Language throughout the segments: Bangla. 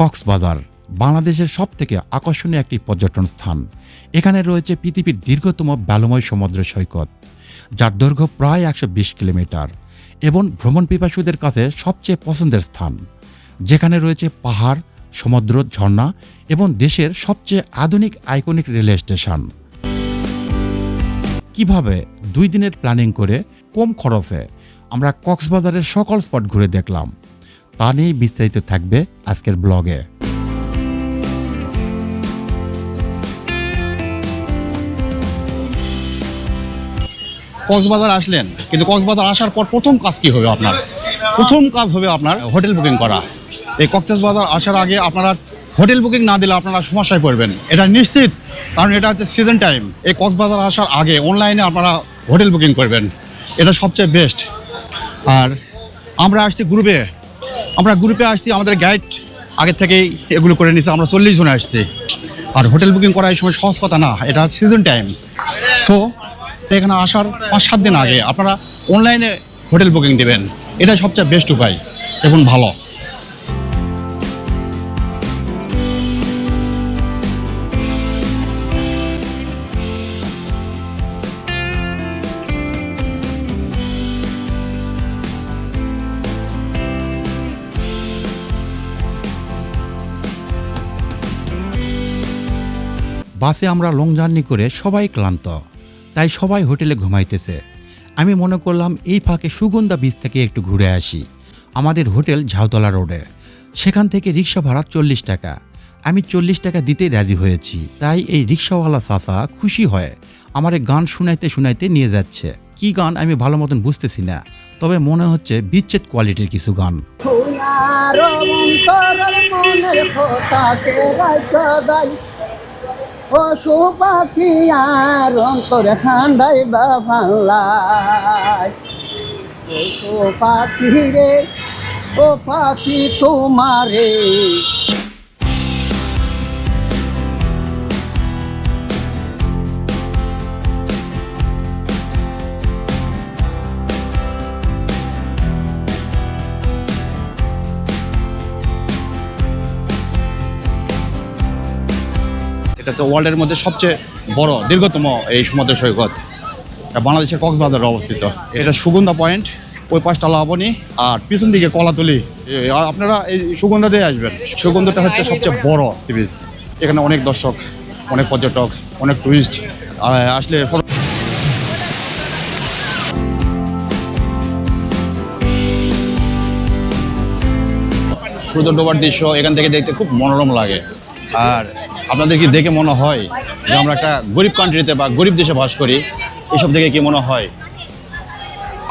কক্সবাজার, বাংলাদেশের সবথেকে আকর্ষণীয় একটি পর্যটন স্থান। এখানে রয়েছে পৃথিবীর দীর্ঘতম বেলময় সমুদ্র সৈকত, যার দৈর্ঘ্য প্রায় একশো বিশ কিলোমিটার এবং ভ্রমণ পিপাসুদের কাছে সবচেয়ে পছন্দের স্থান। যেখানে রয়েছে পাহাড়, সমুদ্র, ঝর্ণা এবং দেশের সবচেয়ে আধুনিক আইকনিক রেল স্টেশন। কীভাবে দুই দিনের প্ল্যানিং করে কম খরচে আমরা কক্সবাজারের সকল স্পট ঘুরে দেখলাম। তা নিয়েই বিস্তারিত থাকবে আজকের ব্লগে। কক্সবাজার আসলেন, কিন্তু কক্সবাজার আসার পর প্রথম কাজ কি হবে আপনার? প্রথম কাজ হবে আপনার হোটেল বুকিং করা। এই কক্সবাজার আসার আগে আপনারা হোটেল বুকিং না দিলে আপনারা সমস্যায় পড়বেন। এটা নিশ্চিত, কারণ এটা হচ্ছে সিজন টাইম এই কক্সবাজার আসার আগে অনলাইনে আপনারা হোটেল বুকিং করবেন। এটা সবচেয়ে বেস্ট আর আমরা আসছি গ্রুপে আমরা গ্রুপে আসছি, আমাদের গাইড আগের থেকেই এগুলো করে নিছে, আমরা চল্লিশ জনে আসছি। আর হোটেল বুকিং করা এই সময় সহজ কথা না, এটা সিজন টাইম সো এখানে আসার পাঁচ সাত দিন আগে আপনারা অনলাইনে হোটেল বুকিং দেবেন এটা সবচেয়ে বেস্ট উপায় এবং ভালো। বাসে আমরা লং জার্নি করে সবাই ক্লান্ত। তাই সবাই হোটেলে ঘুমাইতেছে। আমি মনে করলাম, এই ফাঁকে সুগন্ধা বীজ থেকে একটু ঘুরে আসি। আমাদের হোটেল ঝাউতলা রোডে। সেখান থেকে রিক্সা ভাড়া চল্লিশ টাকা। আমি চল্লিশ টাকা দিতে রাজি হয়েছি। তাই এই রিক্সাওয়ালা চাচা খুশি হয়। আমারে গান শুনাইতে শুনাইতে নিয়ে যাচ্ছে। কি গান আমি ভালো মতন বুঝতেছি না। তবে মনে হচ্ছে বিচ্ছেদ কোয়ালিটির কিছু গান। মনের পশু পাখি আর অন্তরে ঠান্ডাই বা ভাল্লাই পশু পাখি রে ও পাখি তোমারে এটা হচ্ছে ওয়ার্ল্ডের মধ্যে সবচেয়ে বড়, দীর্ঘতম এই সমুদ্র সৈকত। বাংলাদেশের কক্সবাজারে অবস্থিত। এটা সুগন্ধা পয়েন্ট, ওই পাশটা লাবণী, আর পিছন দিকে কলাতলি। আর আপনারা এই সুগন্ধা দিয়ে আসবেন। সুগন্ধাটা হচ্ছে সবচেয়ে বড় সি বিচ এখানে অনেক দর্শক, অনেক পর্যটক, অনেক টুরিস্ট আসলে সূর্য ডোবার দৃশ্য এখান থেকে দেখতে খুব মনোরম লাগে। আর আপনাদের কি দেখে মনে হয় যে আমরা একটা গরিব কান্ট্রিতে বা গরিব দেশে বাস করি, এসব দেখে কি মনে হয়?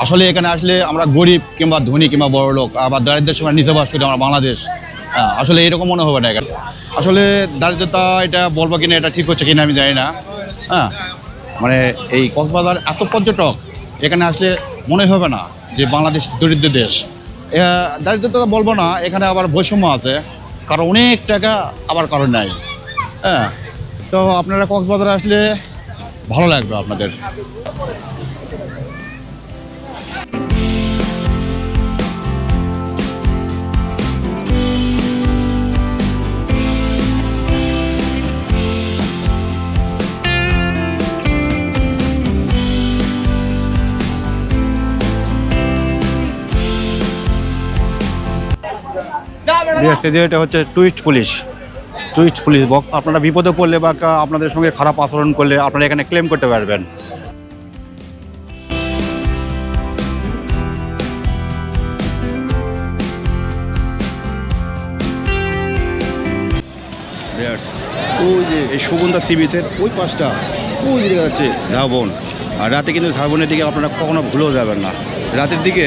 আসলে এখানে আসলে আমরা গরিব কিংবা ধনী কিংবা বড় লোক, আবার দারিদ্রের সময় নিচে বাস করি আমরা বাংলাদেশ। আসলে এরকম মনে হবে না এখানে। আসলে দারিদ্রতা এটা বলব কিনা, এটা ঠিক হচ্ছে কিনা আমি জানি না। হ্যাঁ মানে এই কক্সবাজার এত পর্যটক, এখানে আসলে মনে হবে না যে বাংলাদেশ দরিদ্র দেশ। দারিদ্রতা বলব না, এখানে আবার বৈষম্য আছে, কারণ অনেক টাকা আবার কারণ নাই। হ্যাঁ। তো আপনারা কক্সবাজার আসলে ভালো লাগবে আপনাদের। এটা হচ্ছে twist police. Twist police box. আপনারা বিপদে পড়লে বা আপনাদের সঙ্গে খারাপ আচরণ করলে আপনারা এখানে ক্লেম করতে পারবেন। ওই যে এই সুগন্ধা সি বিচের ওই পাশটা। ওই দিকে হচ্ছে ঝাউবন আর রাতে কিন্তু ঝাউবনের দিকে আপনারা কখনো ভুলেও যাবেন না। রাতের দিকে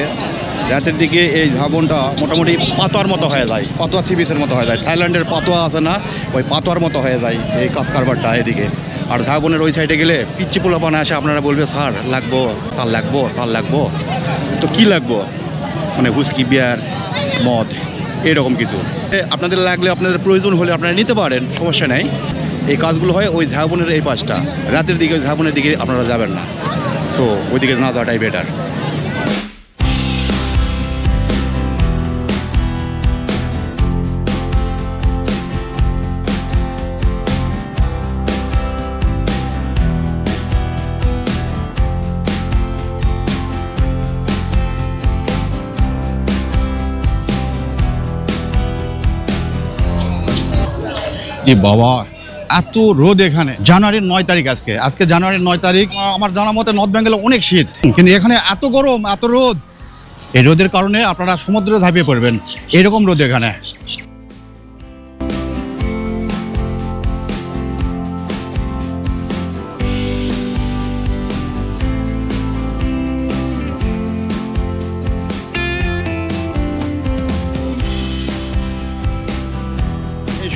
রাতের দিকে এই ঝাউবনটা মোটামুটি পাতোয়ার মতো হয়ে যায়, পাতোয়া সি বিচের মতো হয়ে যায়। থাইল্যান্ডের পাতোয়া আছে না, ওই পাতোয়ার মতো হয়ে যায় এই কাজ কারবারটা এদিকে। আর ঝাউবনের ওই সাইডে গেলে পিচ্ছি পোলাপানে আসে, আপনারা বলবে, স্যার, লাগবো স্যার লাগবো স্যার, লাগবো। তো কি লাগবো? মানে হুস্কি বিয়ার, মদ, এরকম কিছু। আপনাদের লাগলে আপনাদের প্রয়োজন হলে আপনারা নিতে পারেন, সমস্যা নাই। এই কাজগুলো হয় ওই ঝাবনের এই পাশটা। রাতের দিকে, ওই ঝাবনের দিকে আপনারা যাবেন না। সো ওইদিকে না যাওয়াটাই বেটার এ বাবা, এত রোদ এখানে। জানুয়ারির নয় তারিখ আজকে। আজকে জানুয়ারির নয় তারিখ আমার জানা মতে নর্থ বেঙ্গলে অনেক শীত। কিন্তু এখানে এত গরম, এত রোদ। এই রোদের কারণে আপনারা সমুদ্রে ঝাঁপিয়ে পড়বেন। এরকম রোদ এখানে।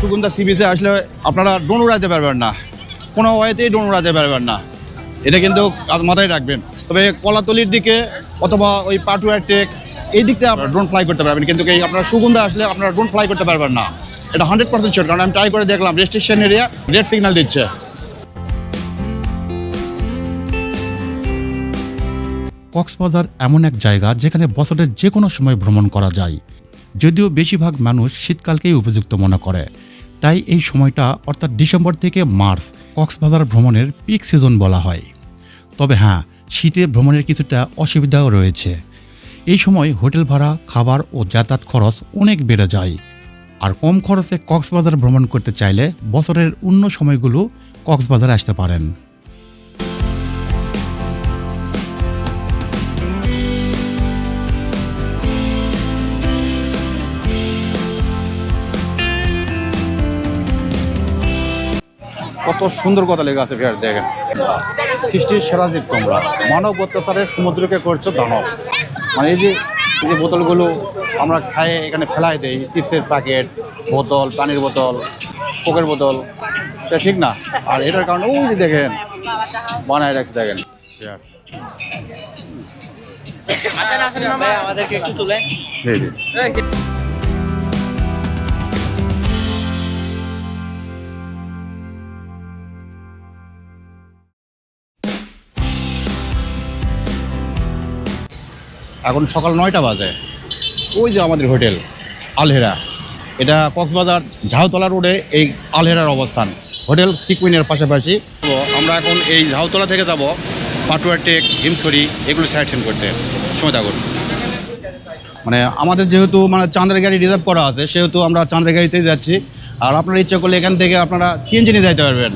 সুগন্ধা সি বিচে আসলে আপনারা ডোন উড়াতে পারবেন না। কোনো ওয়েতেই ডোন উড়াতে পারবেন না। এটা কিন্তু মাথায় রাখবেন। তবে কলাতলির দিকে অথবা ওই পাটুয়ার টেক এই দিকটা আপনারা ড্রোন ফ্লাই করতে পারবেন। কিন্তু এই আপনারা সুগন্ধা আসলে আপনারা ড্রোন ফ্লাই করতে পারবেন না। এটা হান্ড্রেড পার্সেন্ট শিওর কারণ আমি ট্রাই করে দেখলাম রেস্ট্রিকশন এরিয়া রেড সিগন্যাল দিচ্ছে। কক্সবাজার এমন এক জায়গা যেখানে বছরের যে কোনো সময় ভ্রমণ করা যায়। যদিও বেশিরভাগ মানুষ শীতকালকেই উপযুক্ত মনে করে। তাই এই সময়টা, অর্থাৎ ডিসেম্বর থেকে মার্চ, কক্সবাজার ভ্রমণের পিক সিজন বলা হয়। তবে হ্যাঁ শীতে ভ্রমণের কিছুটা অসুবিধাও রয়েছে। এই সময় হোটেল ভাড়া, খাবার ও যাতায়াত খরচ অনেক বেড়ে যায়। আর কম খরচে কক্সবাজার ভ্রমণ করতে চাইলে বছরের অন্য সময়গুলো কক্সবাজারে আসতে পারেন। কত সুন্দর কথা লেগে আছে ফের দেখেন। সৃষ্টির সেরা জীব তোমরা। মানব অত্যাচারের সমুদ্রকে করছ দানব। মানে এই যে এই যে বোতলগুলো আমরা খাই এখানে ফেলাই দেই চিপসের প্যাকেট বোতল পানির বোতল কোকের বোতল এটা ঠিক না? আর এটার কারণে ওই যে দেখেন বানায় রাখছে দেখেন. আমাদেরকে একটু তুলে। জি জি এখন সকাল নয়টা বাজে। ওই যে আমাদের হোটেল, আলহেরা। এটা কক্সবাজার ঝাউতলা রোডে এই আলহেরার অবস্থান। হোটেল সিকুইনের পাশাপাশি। আমরা এখন এই ঝাউতলা থেকে যাব পাটুয়া, টেক হিমসরি এগুলো সাইড সিন করতে। সময় থাকুন মানে আমাদের যেহেতু মানে চাঁদের গাড়ি রিজার্ভ করা আছে, সেহেতু আমরা চাঁদের গাড়িতেই যাচ্ছি। আর আপনারা ইচ্ছা করলে এখান থেকে আপনারা সিএনজি নিয়ে যাইতে পারবেন।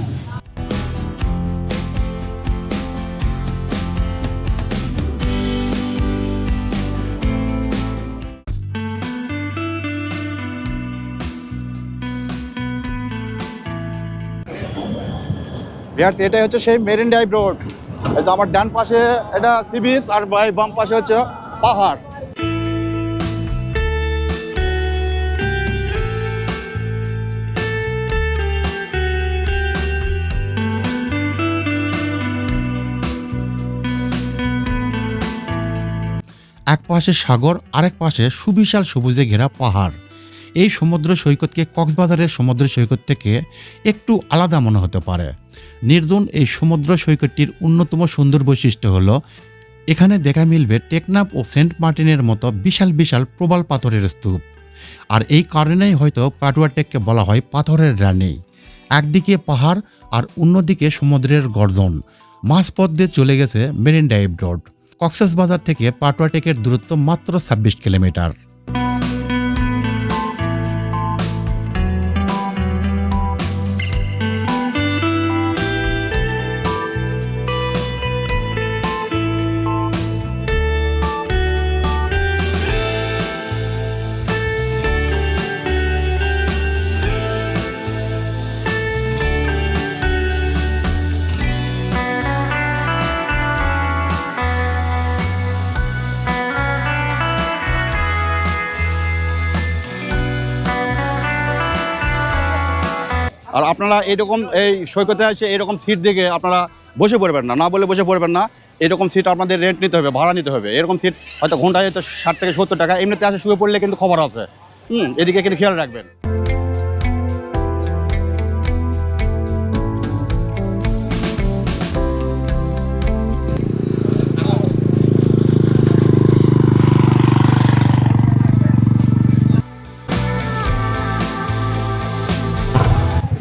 ভিয়ার্স এটাই হচ্ছে সেই মেরিন ড্রাইভ রোড আমার ডান পাশে এটা সি বিচ আর বাম পাশে হচ্ছে পাহাড়। এক পাশে সাগর, আরেক পাশে সুবিশাল সবুজে ঘেরা পাহাড়। এই সমুদ্র সৈকতকে কক্সবাজারের সমুদ্র সৈকত থেকে একটু আলাদা মনে হতে পারে। নির্জন এই সমুদ্র সৈকতটির অন্যতম সুন্দর বৈশিষ্ট্য হলো, এখানে দেখা মিলবে টেকনাফ ও সেন্ট মার্টিনের মতো বিশাল বিশাল প্রবাল পাথরের স্তূপ। আর এই কারণেই হয়তো পাটুয়াটেককে বলা হয় পাথরের রানী। একদিকে পাহাড় আর অন্যদিকে সমুদ্রের গর্জন। মাঝপথ দিয়ে চলে গেছে মেরিন ড্রাইভ রোড। কক্সেস বাজার থেকে পাটুয়াটেকের দূরত্ব মাত্র ছাব্বিশ কিলোমিটার। আর আপনারা এরকম এই সৈকতে আছে এরকম সিট দেখে আপনারা বসে পড়বেন না। না বলে বসে পড়বেন না। এরকম সিট আপনাদের রেন্ট নিতে হবে, ভাড়া নিতে হবে। এরকম সিট হয়তো ঘন্টায় হয়তো ষাট থেকে সত্তর টাকা, এমনিতে আসে শুয়ে পড়লে কিন্তু খবর আছে। হুম, এদিকে কিন্তু খেয়াল রাখবেন।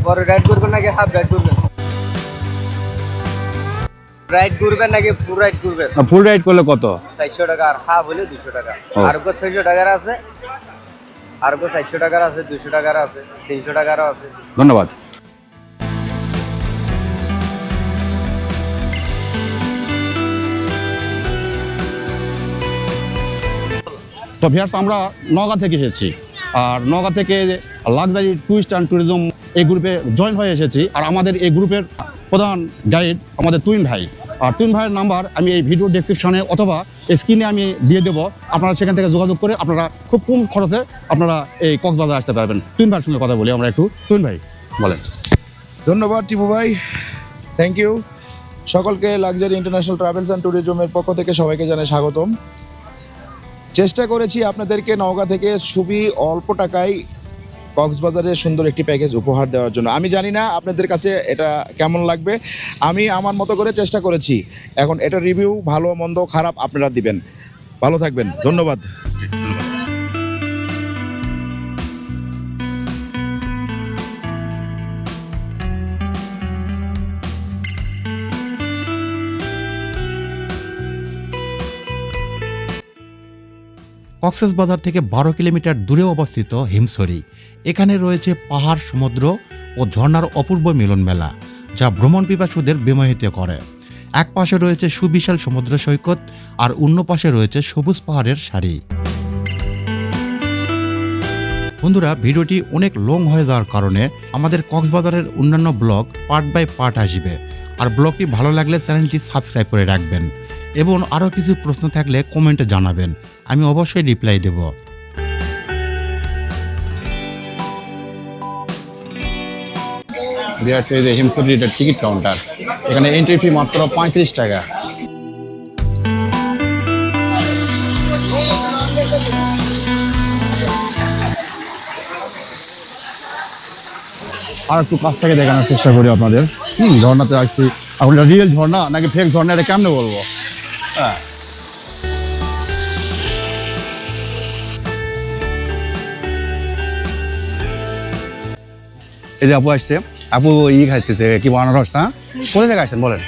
বড় রাইড করবেন নাকি হাফ রাইড করবেন? রাইড করবেন নাকি ফুল রাইড করবেন? ফুল রাইড করলে কত? চারশো টাকা আর হাফ হলে দুশো টাকা। আর ছয়শো টাকার আছে। আর গো চারশো টাকার আছে দুইশো টাকার আছে তিনশো টাকারও আছে। ধন্যবাদ। তো ভিয়ার্স আমরা নগা থেকে এসেছি। আর নগা থেকে লাক্সারি টুরিস্ট অ্যান্ড ট্যুরিজম এই গ্রুপে জয়েন হয়ে এসেছি। আর আমাদের এই গ্রুপের প্রধান গাইড আমাদের তুইন ভাই। আর তুইন ভাইয়ের নাম্বার আমি এই ভিডিও ডেসক্রিপশনে অথবা স্ক্রিনে আমি দিয়ে দেবো। আপনারা সেখান থেকে যোগাযোগ করে আপনারা খুব কম খরচে আপনারা এই কক্সবাজার আসতে পারবেন। তুইন ভাইয়ের সঙ্গে কথা বলি আমরা একটু। তুইন ভাই, বলেন। ধন্যবাদ টিপু ভাই। থ্যাংক ইউ সকলকে লাক্সারি ইন্টারন্যাশনাল ট্রাভেলস অ্যান্ড ট্যুরিজমের পক্ষ থেকে সবাইকে জানাই স্বাগতম। চেষ্টা করেছি আপনাদেরকে নওগাঁ থেকে খুবই অল্প টাকায় কক্সবাজারের সুন্দর একটি প্যাকেজ উপহার দেওয়ার জন্য। আমি জানি না আপনাদের কাছে এটা কেমন লাগবে। আমি আমার মতো করে চেষ্টা করেছি। এখন এটা রিভিউ ভালো, মন্দ, খারাপ আপনারা দিবেন। ভালো থাকবেন। ধন্যবাদ। কক্সেস বাজার থেকে বারো কিলোমিটার দূরে অবস্থিত হিমসরি এখানে রয়েছে পাহাড়, সমুদ্র ও ঝর্ণার অপূর্ব মিলন মেলা যা ভ্রমণ পিপাসুদের বিমোহিত করে। এক পাশে রয়েছে সুবিশাল সমুদ্র সৈকত আর অন্য পাশে রয়েছে সবুজ পাহাড়ের সারি। বন্ধুরা, ভিডিওটি অনেক লং হয়ে যাওয়ার কারণে আমাদের কক্সবাজারের অন্যান্য ব্লগ পার্ট বাই পার্ট আসবে। আর ব্লগটি ভালো লাগলে চ্যানেলটি সাবস্ক্রাইব করে রাখবেন এবং আরও কিছু প্রশ্ন থাকলে কমেন্টে জানাবেন। আমি অবশ্যই রিপ্লাই দেব। টিকিট কাউন্টার এখানে এন্ট্রি ফি মাত্র পঁয়ত্রিশ টাকা। আর একটু কাছ থেকে দেখানোর চেষ্টা করি আপনাদের। হুম ঝর্ণাতে আসছি? এটা রিয়েল ঝর্ণা নাকি ফেক ঝর্ণা? এটা কেমনে বলব? হ্যাঁ। এই যে আপু আসছে, আপু ই খাইতেছে, কি আনারস না? কোথা থেকে আসছেন বলেন?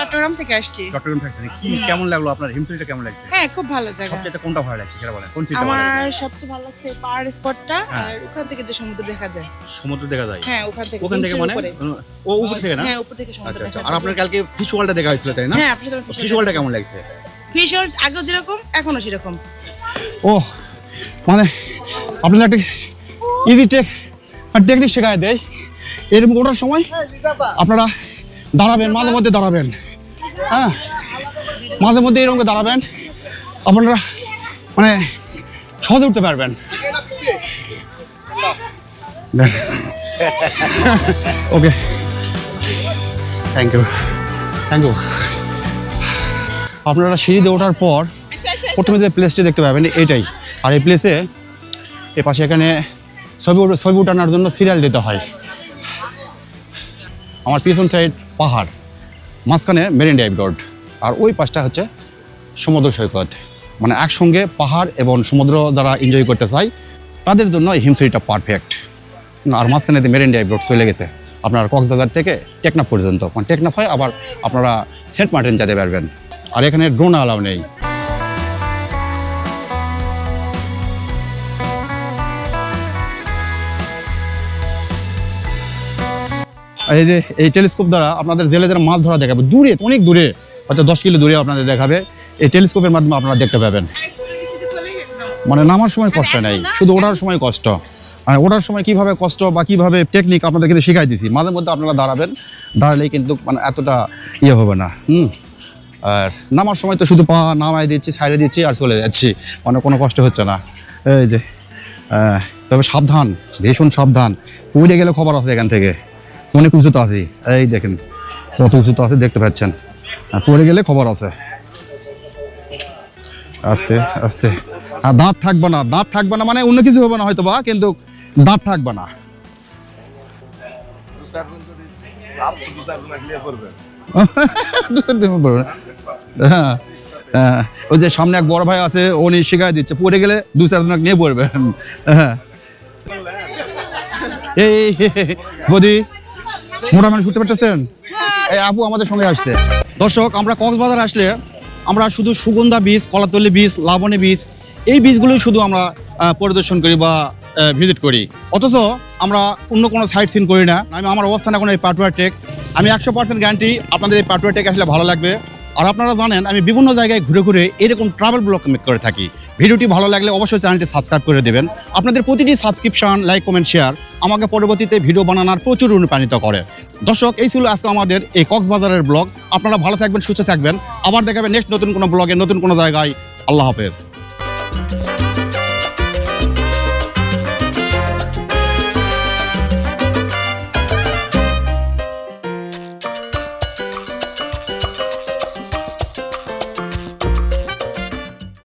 চট্টগ্রাম থেকে আসছি। চট্টগ্রাম থাকছেন কি কেমন লাগল আপনার হিমসরিটা কেমন লাগছে? হ্যাঁ খুব ভালো জায়গা। সবচেয়ে কোনটা ভালো লাগছে সেটা বলেন। কোন সিটটা আমার লাগছে? সবচেয়ে ভালো লাগছে পাহাড় স্পটটা হ্যাঁ। আর ওখান থেকে যে সমুদ্র দেখা যায়। সমুদ্র দেখা যায়। হ্যাঁ ওখান থেকে ওখান থেকে মানে? ও উপর থেকে না? হ্যাঁ উপর থেকে সমুদ্র আচ্ছা আচ্ছা। দেখা আর আপনার কালকে ফিশওয়ালটা দেখা হয়েছিল তাই না? হ্যাঁ আপনি তো ফিশওয়ালটা কেমন লাগছে? ফিশ ওয়ার্ল্ড আগেও যেরকম এখনও সেরকম। ও মানে আপনার একটা ইজি টেক টেকনিক শেখায় দেয়। এরকম ওঠার সময় আপনারা দাঁড়াবেন মাঝে মধ্যে দাঁড়াবেন। হ্যাঁ মাঝে মধ্যে এরকম দাঁড়াবেন। আপনারা মানে সহজে উঠতে পারবেন। Okay. Thank you thank you আপনারা সিঁড়িতে ওঠার পর প্রথমে যে প্লেসটি দেখতে পাবেন, এটাই। আর এই প্লেসে এ পাশে এখানে ছবি ছবি উঠানোর জন্য সিরিয়াল দিতে হয়। আমার পিছন সাইড পাহাড়। মাঝখানে মেরিন ড্রাইভ রোড আর ওই পাশটা হচ্ছে সমুদ্র সৈকত। মানে একসঙ্গে পাহাড় এবং সমুদ্র যারা এনজয় করতে চায় তাদের জন্য এই হিমসিরিটা পারফেক্ট আর মাঝখানে মেরিন ড্রাইভ রোড চলে গেছে, আপনার কক্সবাজার থেকে টেকনাফ পর্যন্ত। মানে টেকনাফ হয়, আবার আপনারা সেন্ট মার্টিন যেতে পারবেন। আর এখানে ড্রোন অ্যালাউ নেই। এই যে এই টেলিস্কোপ দ্বারা আপনাদের জেলেদের মাছ ধরা দেখাবে। দূরে, অনেক দূরে, হয়তো দশ কিলো দূরে আপনাদের দেখাবে। এই টেলিস্কোপের মাধ্যমে আপনারা দেখতে পাবেন। মানে নামার সময় কষ্ট নেই, শুধু ওঠার সময় কষ্ট। আর ওঠার সময় কীভাবে কষ্ট বা কীভাবে টেকনিক আপনাদেরকে শেখাই দিছি, মাঝে মধ্যে আপনারা দাঁড়াবেন, দাঁড়ালেই কিন্তু মানে এতটা ইয়ে হবে না, হুম? আর নামার সময় তো শুধু পা নামাই দিচ্ছি, ছাইড়ে দিচ্ছি আর চলে যাচ্ছি মানে কোনো কষ্ট হচ্ছে না। এই যে তবে সাবধান, ভীষণ সাবধান। উড়ে গেলে খবর আছে এখান থেকে। অনেক উঁচুতে আছে। এই দেখেন, কত উঁচুতে আছে দেখতে পাচ্ছেন। আর পড়ে গেলে খবর আছে। আস্তে আস্তে। আর দাঁত থাকবে না, দাঁত থাকবে না মানে অন্য কিছু হবে না হয়তো বা কিন্তু দাঁত থাকবে না। হ্যাঁ ওই যে সামনে এক বড় ভাই আছে, উনি শিখাই দিচ্ছে, পড়ে গেলে দু চারজন নিয়ে পড়বে। হ্যাঁ। এই, বদি। মোটামুটি শুনতে পারতেছেন? এই আপু আমাদের সঙ্গে আসছে। দর্শক, আমরা কক্সবাজার আসলে আমরা শুধু সুগন্ধা বীজ, কলাতলি বীজ, লাবণী বীজ, এই বীজগুলোই শুধু আমরা পরিদর্শন করি বা ভিজিট করি। অথচ আমরা অন্য কোনো সাইট সিন করি না। আমি আমার অবস্থান এখন এই পাটুয়া টেক আমি একশো পার্সেন্ট গ্যারান্টি আপনাদের এই পাটুয়া টেক আসলে ভালো লাগবে। আর আপনারা জানেন, আমি বিভিন্ন জায়গায় ঘুরে ঘুরে এরকম ট্রাভেল ব্লগ করে থাকি। ভিডিওটি ভালো লাগলে অবশ্যই চ্যানেলটি সাবস্ক্রাইব করে দেবেন। আপনাদের প্রতিটি সাবস্ক্রিপশন লাইক কমেন্ট শেয়ার আমাকে পরবর্তীতে ভিডিও বানানোর প্রচুর অনুপ্রাণিত করে। দর্শক, এই ছিল আজকে আমাদের এই কক্সবাজারের ব্লগ। আপনারা ভালো থাকবেন, সুস্থ থাকবেন। আবার দেখাবেন নেক্সট নতুন কোনো ব্লগে, নতুন কোনো জায়গায়। আল্লাহ হাফেজ।